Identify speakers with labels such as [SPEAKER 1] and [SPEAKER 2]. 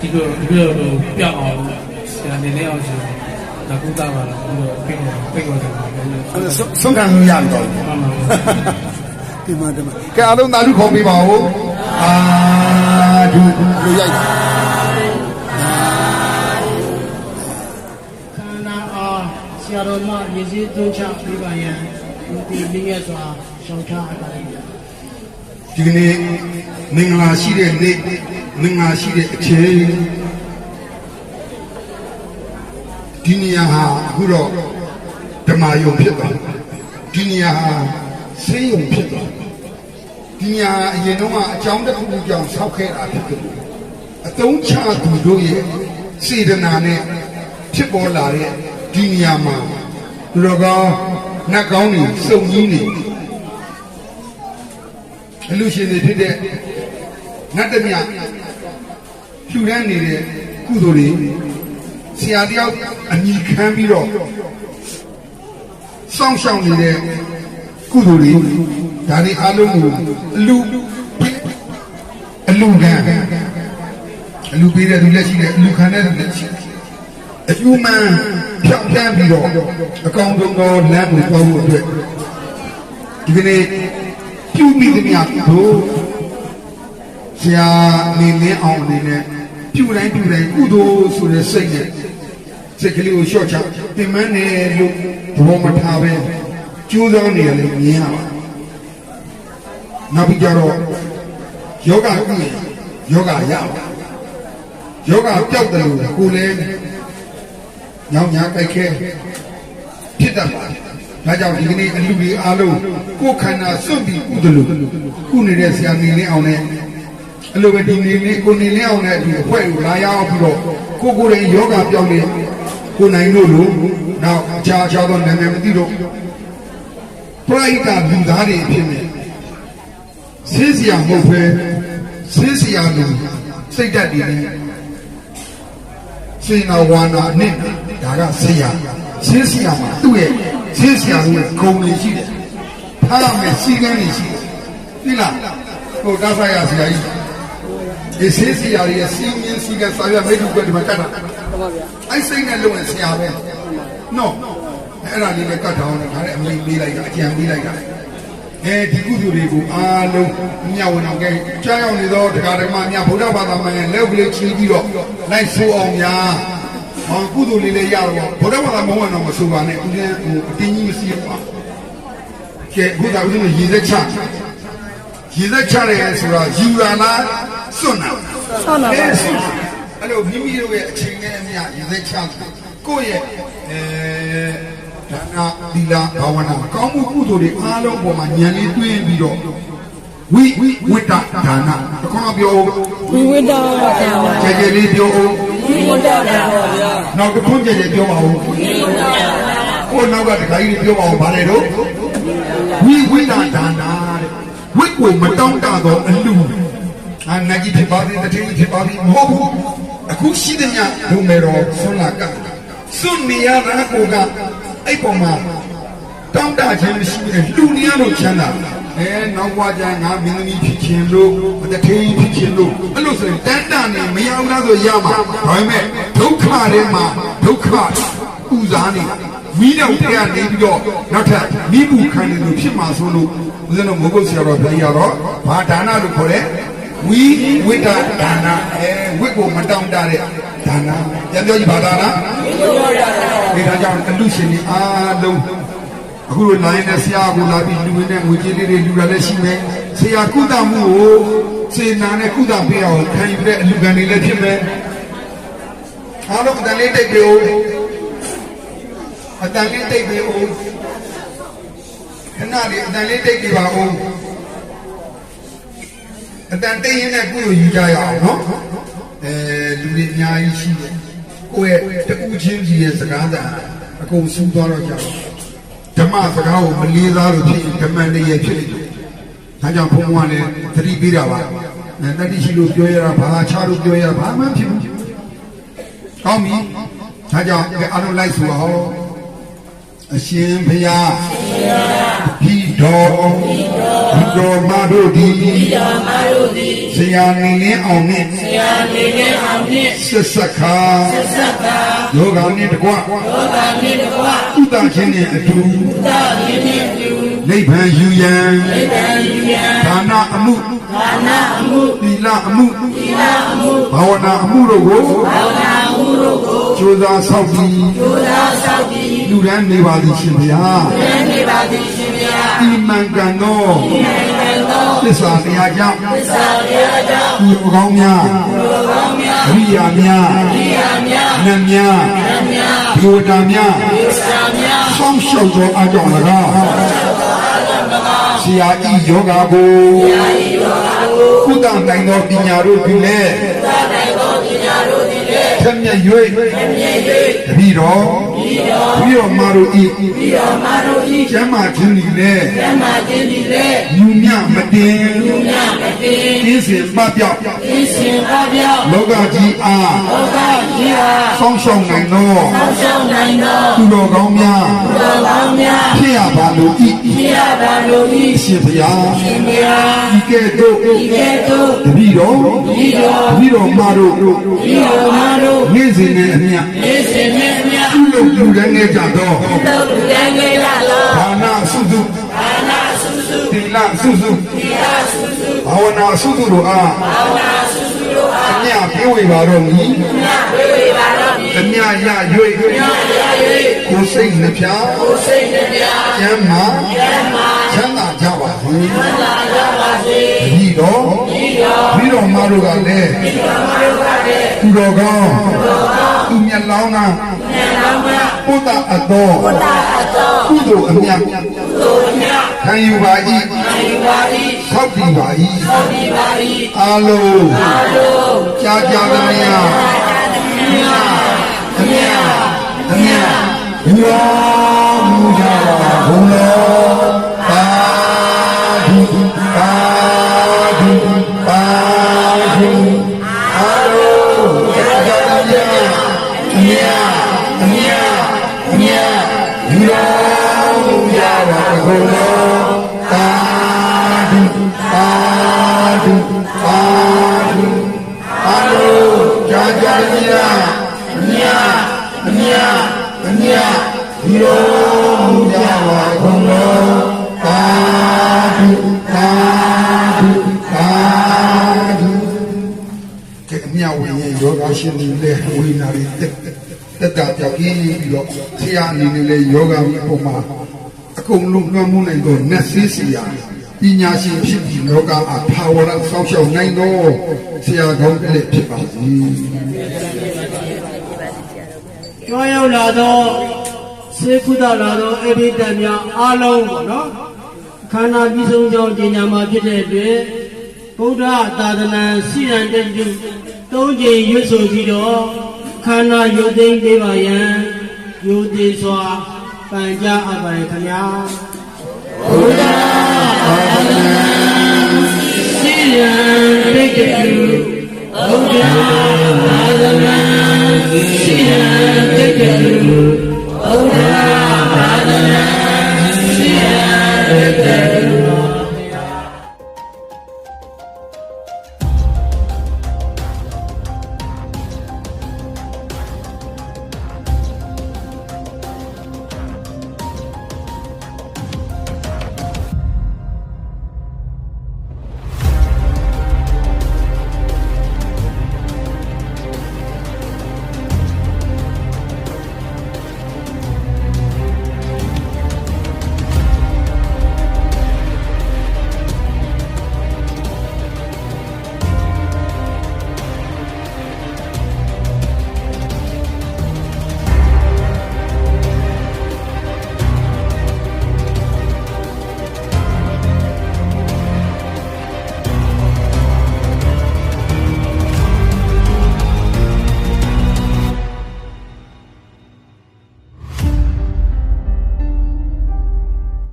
[SPEAKER 1] ဒီလိုဒီလိုလိုပြောင်းအောင်ဆရာနေနေအောင်ဆိုငါကုသပါလားပြီးတော့ပြင်တော့ပြင်တော့တယ်ဟုတ်
[SPEAKER 2] အဲ့ဆုံးဆုံးခံလို့ရတော့
[SPEAKER 1] ပါပါ
[SPEAKER 2] ဒီမှာဒီမှာကဲအားလုံးသာဓုခေါ်ပေးပါဦးအာဓုလူရိုက်တာ
[SPEAKER 3] ခန္ဓာအားဆရာတော်မှရည်စည်းသွင်းချပေးပါရန်ဒီလေးရစွာရှောင်ထားအပ်ပါတယ်
[SPEAKER 2] ဒီကနေ့မင်္ဂလာရှိတဲ့နေ့ မင်္ဂလာရှိတဲ့အချိန်ဒီနေရာဟာအခုတော့ဓမ္မယုံဖြစ်သွားဒီနေရာဟာဆေးယုံဖြစ်သွားဒီနေရာဟာအရင်တော့ကအကြောင်းတစ်ခုခုကြောင့်ဆောက်ခဲ့တာဖြစ်တယ်အတုံးချသူတို့ရဲ့စေတနာနဲ့ဖြစ်ပေါ်လာတဲ့ဒီနေရာမှာလူတော်ကောင်းနတ်ကောင်းတွေစုံကြီးနေအလူရှင်တွေဖြစ်တဲ့နတ်တမြ ဖြူရမ်းနေတဲ့ကုသိုလ်တွေဆရာတယောက်အညီခံပြီးတော့စောင့်ရှောက်နေတဲ့ကုသိုလ်တွေဒါတွေအားလုံးကိုအလူအလူခံအလူပေးတဲ့သူလက်ရှိတယ်အလူခံတဲ့သူလက်ရှိတယ်အယူမှန်ဖြောင်းဖြန်းပြီးတော့အကောင်ဆုံးသောလမ်းကိုသွားဖို့အတွက်ဒီကနေ့ပြုမိသမျှတို့ဆရာနေလင်းအောင်အနေနဲ့ ပြုတိုင်းပြုတိုင်းကုသိုလ်ဆိုတဲ့စိတ်နဲ့စိတ်ကလေးကိုလျှော့ချပြင်မနေလို့ဘောမထားပဲကျိုးစားနေရလို့မြင်ရပါနောက်ပြီးကြတော့ယောဂကုရင်ယောဂရပါယောဂပျောက်တယ်လို့ကိုယ်လည်းညောင်ညာကြိုက်ခဲဖြစ်တတ်ပါတယ်ဒါကြောင့်ဒီကနေ့အလူကြီးအားလုံးကိုယ်ခန္ဓာစွန့်ပြီးကုသလို့ကုနေတဲ့ဆရာနေလင်းအောင်နဲ့ အလိုပဲဒီနေလေးကိုနေလင်းအောင်နဲ့ဒီအဖွဲ့ကိုလာရောက်ပြီးတော့ကိုကိုယ်ရင်ယောဂပြောင်းနေကိုနိုင်လို့လို့နောက်အခြားအခြားသောနာမည်မသိတော့ပရိသတ်လူသားတွေအဖြစ်နဲ့ဆေးစရာမဟုတ်ပဲဆေးစရာလူစိတ်ဓာတ်တွေနဲ့စေနာဝါနာနဲ့ဒါကဆေးရဆေးစရာမှာသူ့ရဲ့ဆေးစရာရဲ့ဂုဏ်တွေရှိတယ်ထားရမယ်စီကန်းတွေရှိတယ်သိလားဟိုတာဆိုင်ရဆရာကြီး ဒီဆေးစရာရဲ့စီမင်းစီကန်းစာရမိတ်တူကဒီမှာကတ်တာဟုတ်ပါဗျာအဲ့စိတ်နဲ့လုံးဝဆရာပဲနော်အဲ့ဒါလေးလည်းကတ်ထောင်းတယ်ဒါလည်းအမိန်ပေးလိုက်တာအကြံပေးလိုက်တာအဲဒီကုသိုလ်တွေကိုအားလုံးမြတ်ဝင်အောင်ကဲကြားရောက်နေသောတရားဓမ္မများဗုဒ္ဓဘာသာမှန်လက်ကလေးချီးပြီးတော့လိုက်ဆိုအောင်များဟောကုသိုလ်လေးလည်းရတော့ဗုဒ္ဓဘာသာမဝင်တော့မဆိုပါနဲ့ဦးဇင်းဟိုအတင်းကြီးမရှိပါကဲဘုရားဦးဇင်းရေသက်ချရေသက်ချတယ်ဆိုတာယူလာလား စွန့်တာစွန့်တာပါအဲ့လိုမိမိတို့ရဲ့အချိန်နဲ့အမျှရေသက်ချကိုယ့်ရဲ့အဲဒါနာသီလဘာဝနာကောင်းမှုကုသိုလ်တွေအားလုံးပေါ်မှာဉာဏ်လေးတွင်းပြီးတော့ဝိဝိတ္တဒါနခေါင်းပြော
[SPEAKER 4] ဝိဝိတ္တပါဗျာ
[SPEAKER 2] ကြဲကြဲလေးပြောအောင်
[SPEAKER 4] ဝိဝိတ္တပါဗျာ
[SPEAKER 2] နောက်တစ်ခွန်းကြဲကြဲပြောပါဦးကိုနောက်ကတခါကြီးပြောပါဦးဗါလေတော့ဝိဝိတ္တဒါနာတဲ့ဝိကိုမတောင်းတသောအလူ အာနာကြီးဖြစ်ပါသည်တတိဖြစ်ပါသည်မဟုတ်ဘူးအခုရှိတဲ့ညဒုံမေတော်ဆွမ်းလာကစွန့်နေရတာကိုကအဲ့ပေါ်မှာတောင်းတခြင်းမရှိဘူးလူနေရလို့ချမ်းသာအဲနောက်ဘွားကျငါမင်းသမီးဖြစ်ခြင်းလို့တထေးဖြစ်ခြင်းလို့အဲ့လိုဆိုရင်တန်တန်နေမရဘူးလားဆိုရမှာဒါပေမဲ့ဒုက္ခထဲမှာဒုက္ခပူဇာနေမိတော့တရားနေပြီးတော့နောက်ထပ်မိမှုခံနေလို့ဖြစ်မှာဆိုလို့ဦးဇင်းတို့မဟုတ်ဆရာတော်ဘုရားတော့ဘာဒါနလို့ခေါ်တယ် ဝိဝိတ္တဒါနအဲဝိကိုမတောင်းတတဲ့ဒါနပြန်ပြောကြည့်ပါဒါနဒီဒါကြောင့်အလူရှင်ကြီးအားလုံးအခုလိုနိုင်တဲ့ဆရာကိုလာပြီးလူဝင်တဲ့ငွေကြေးလေးတွေလူရလည်းရှိမယ်ဆရာကုသမှုကိုစေနာနဲ့ကုသပေးအောင်ခံယူတဲ့အလူခံတွေလည်းဖြစ်မယ်အားလုံးအတန်လေးတိတ်ပြေဦးအတန်လေးတိတ်ပြေဦးခဏလေးအတန်လေးတိတ်ပြေပါဦး အတန်တိတ်ရင်လည်းကုလို့ယူကြရအောင်နော်အဲလူတွေအများကြီးရှိတယ်ကိုယ့်ရဲ့တကူချင်းကြီးရဲ့စကားသာအကုန်စူးသွားတော့ကြတော့ဓမ္မစကားကိုမလေးစားလို့ဖြစ်ရင်ဓမ္မနဲ့ရဲ့ဖြစ်နေတယ်ဒါကြောင့်ဘုံဘုံကလည်းသတိပေးတာပါအဲတတိရှိလို့ပြောရတာဘာချလို့ပြောရတာဘာမှဖြစ်ဘူးကောင်းပြီဒါကြောင့်အားလုံးလိုက်ဆိုအောင်အရှင်ဘုရားဘီတော် ဒီတော်မတို့သည်
[SPEAKER 3] ယာမတို့သည်
[SPEAKER 2] ဆရာနေလင်းအောင်နှင့်
[SPEAKER 3] ယာနေနေအောင်နှင့်
[SPEAKER 2] ဆက်ဆက်ခါ
[SPEAKER 3] သက္ကာ
[SPEAKER 2] ယောဂာနှင့်တကွ
[SPEAKER 3] ဘောဂာနှင့်တကွ
[SPEAKER 2] ဥဒချင်းနှင့်အတူ
[SPEAKER 3] သာရင်းနှင့်ပြု
[SPEAKER 2] နိဗ္ဗာန်ယူရန်
[SPEAKER 3] ဣဒံယူယံ
[SPEAKER 2] ဒါနအမှု
[SPEAKER 3] ဒါနအမှု
[SPEAKER 2] သီလအမှု
[SPEAKER 3] သီလအမှု
[SPEAKER 2] ဘာဝနာအမှုတို့ကို
[SPEAKER 3] ဘာဝနာအမှုတို့ကို
[SPEAKER 2] ကြိုးစားဆောက်ပြီး
[SPEAKER 3] ဒုသာဆောက်ပြီး
[SPEAKER 2] လူရန်နေပါသည်ရှင်ဗျာ
[SPEAKER 3] ဉာဏ်နေပါသည် ရှင်ဗျာ
[SPEAKER 2] ဒီမှန်ကန်သော
[SPEAKER 3] နိုင်ငံတော်
[SPEAKER 2] သစ္စာတရားကြောင့်
[SPEAKER 3] သစ္စာတရားကြောင့်
[SPEAKER 2] ဒီအကောင်းများ
[SPEAKER 3] ဘောကောင်းများ
[SPEAKER 2] အရိယာများ
[SPEAKER 3] ဤယာများ
[SPEAKER 2] နတ်များ
[SPEAKER 3] ဉာဏ်များ
[SPEAKER 2] ဒီဝတ္တများ
[SPEAKER 3] သစ္စာများ
[SPEAKER 2] ဆောင်းလျှောက်သောအကြောင်း၎င်းဆရာဤယောဂါကိုကုသနိုင်သောပညာတို့သည်လည်း
[SPEAKER 3] သာနိုင်သောပညာတို့သည်လည်း
[SPEAKER 2] ထက်မြက်၍
[SPEAKER 3] မြဲ၍
[SPEAKER 2] တပည့်တော်တ ပည့်တော်မာတို့ဤ
[SPEAKER 3] ပြီးတော်မာတို့ဤ
[SPEAKER 2] ကျမ်းမာခြင်းသည်လည်း
[SPEAKER 3] ဓမ္မခြင်းသည်လည်း
[SPEAKER 2] ယူမြမတင်
[SPEAKER 3] မြတ်မတင်
[SPEAKER 2] ကျင်းစင်ပပြောက်
[SPEAKER 3] ဤရှင်ပါပြောင်း
[SPEAKER 2] လောကကြီးအား
[SPEAKER 3] လောကကြီးဟာ
[SPEAKER 2] ဆောင်းရှောက်နိုင်သော
[SPEAKER 3] ဆောင်းရှောက်နိုင်သော
[SPEAKER 2] သူတော်ကောင်းများ
[SPEAKER 3] တော်ကောင်းများ
[SPEAKER 2] ဖြစ်ရပါလို့ဤ
[SPEAKER 3] ဖြစ်ရပါလို့ဤ
[SPEAKER 2] အရှင်ဘုရား
[SPEAKER 3] ရှင်ဘုရား
[SPEAKER 2] ဤကဲ့သို့
[SPEAKER 3] ဤကဲ့သို့
[SPEAKER 2] တပည့်တော်
[SPEAKER 3] ဤတော်
[SPEAKER 2] တပည့်တော်မာတို့
[SPEAKER 3] ဤတော်မာတို့
[SPEAKER 2] နေ့စဉ်နဲ့အမျှ
[SPEAKER 3] ဤရှင်နဲ့အမြတ်
[SPEAKER 2] ပြုလုပ်ပြုရနေကြသော
[SPEAKER 3] တော်လူတိုင်းလေးလာလော
[SPEAKER 2] ဒါနစုစု
[SPEAKER 3] အာနာစုစု
[SPEAKER 2] သီလစုစု
[SPEAKER 3] သီလစုစု
[SPEAKER 2] ဘာဝနာစုစုတို့အား
[SPEAKER 3] ဘာဝနာစုစုတို့အား
[SPEAKER 2] အမျှပြေဝေပါတော်မူ
[SPEAKER 3] မြတ်ဝေဝေပါတော်မူ
[SPEAKER 2] အမျှရ၍
[SPEAKER 3] မြတ်ရ၍
[SPEAKER 2] ကိုယ်စိတ်နှပြ
[SPEAKER 3] ကိုယ်စိတ်နှပြ
[SPEAKER 2] ကျမ်းမာ
[SPEAKER 3] ကျမ်းမာ
[SPEAKER 2] ချမ်းသာကြပါစေ
[SPEAKER 3] လာကြပါစေ
[SPEAKER 2] တ ပည့်တော်
[SPEAKER 3] ဤတော်
[SPEAKER 2] တပည့်တော်မာတို့ကလည်း
[SPEAKER 3] ဤတော်မာတို့ကလည်း
[SPEAKER 2] သူတော်ကောင်းသူမျက်လောင်းက
[SPEAKER 3] ဉာဏ်တော်မြတ်
[SPEAKER 2] ပုဒ္ဒအပ်သော
[SPEAKER 3] တာအတော်
[SPEAKER 2] ကုသိုလ်အမြတ်
[SPEAKER 3] သို့မြတ်
[SPEAKER 2] ခံယူပါ၏
[SPEAKER 3] ဒီပါရီ
[SPEAKER 2] ဆောက်တည်ပါ၏
[SPEAKER 3] ဒီပါရီ
[SPEAKER 2] အာလုံး
[SPEAKER 3] အားလုံး
[SPEAKER 2] ကြာကြာသမျှသမျှသမျှယောမူကြပါဘုံတော်ပါဒု ရှင်တွေလည်းဝိညာဉ်တွေတက်တက်တာပြောက်ပြီးပြီးတော့ဆရာအနေနဲ့လည်းယောဂဝိပုံမှာ အကုန်လုံးလွှမ်းမိုးနိုင်တော့နတ်ဆေးစီယာပညာရှင်ဖြစ်ပြီးလောကအားဘာဝရဆောက်ရှောက်နိုင်တော့ဆရာကောင်းလည်းဖြစ်ပါစေ
[SPEAKER 3] ကြွားရောက်လာတော့စေကုသလာတော့အဘိဓမ္မာအားလုံးပေါ့နော်ခန္ဓာပြီးဆုံးကြောင်းဉာဏ်မှာဖြစ်တဲ့အတွက်ဗုဒ္ဓသာသနာစိရန်တတုသုံးကြိမ်ရွတ်ဆိုပြီးတော့ခန္ဓာယုတ်သိမ်းပေးပါယံယုတ်သေးစွာ ပန်ကြအပ်ပါရခင်ဗျာဘုရားသာသနာစိရန်တတုဗုဒ္ဓ